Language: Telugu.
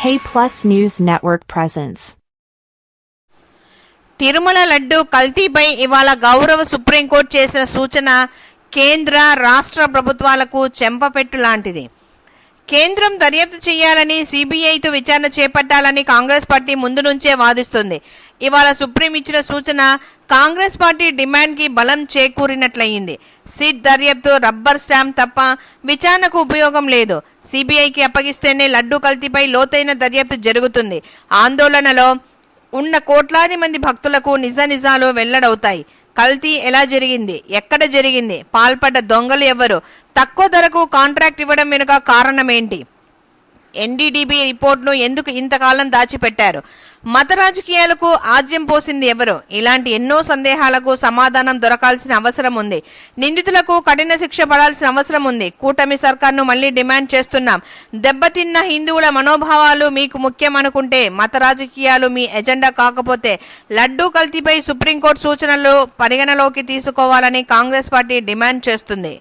K Plus News Network presents. Tirumala laddu కల్తీపై ఇవాళ గౌరవ సుప్రీంకోర్టు చేసిన సూచన కేంద్ర రాష్ట్ర ప్రభుత్వాలకు చెంపపెట్టు లాంటిది కేంద్రం దర్యాప్తు చేయాలని సిబిఐతో విచారణ చేపట్టాలని కాంగ్రెస్ పార్టీ ముందు నుంచే వాదిస్తుంది. ఇవాళ సుప్రీం ఇచ్చిన సూచన కాంగ్రెస్ పార్టీ డిమాండ్కి బలం చేకూరినట్లయింది. సిట్ దర్యాప్తు రబ్బర్ స్టాంప్ తప్ప విచారణకు ఉపయోగం లేదు. సిబిఐకి అప్పగిస్తేనే లడ్డు కల్తీపై లోతైన దర్యాప్తు జరుగుతుంది. ఆందోళనలో ఉన్న కోట్లాది మంది భక్తులకు నిజ నిజాలు వెల్లడవుతాయి. కల్తీ ఎలా జరిగింది? ఎక్కడ జరిగింది? పాల్పడ్డ దొంగలు ఎవరు? తక్కువ ధరకు కాంట్రాక్ట్ ఇవ్వడం వెనుక కారణమేంటి ఎన్డీడీబీ రిపోర్ట్ను ఎందుకు ఇంతకాలం దాచిపెట్టారు? మత రాజకీయాలకు ఆజ్యం పోసింది ఎవరు? ఇలాంటి ఎన్నో సందేహాలకు సమాధానం దొరకాల్సిన అవసరం ఉంది. నిందితులకు కఠిన శిక్ష పడాల్సిన అవసరం ఉంది. కూటమి సర్కార్ను మళ్ళీ డిమాండ్ చేస్తున్నాం. దెబ్బతిన్న హిందువుల మనోభావాలు మీకు ముఖ్యం అనుకుంటే మత రాజకీయాలు మీ ఎజెండా కాకపోతే లడ్డూ కల్తీపై సుప్రీంకోర్టు సూచనలు పరిగణలోకి తీసుకోవాలని కాంగ్రెస్ పార్టీ డిమాండ్ చేస్తుంది.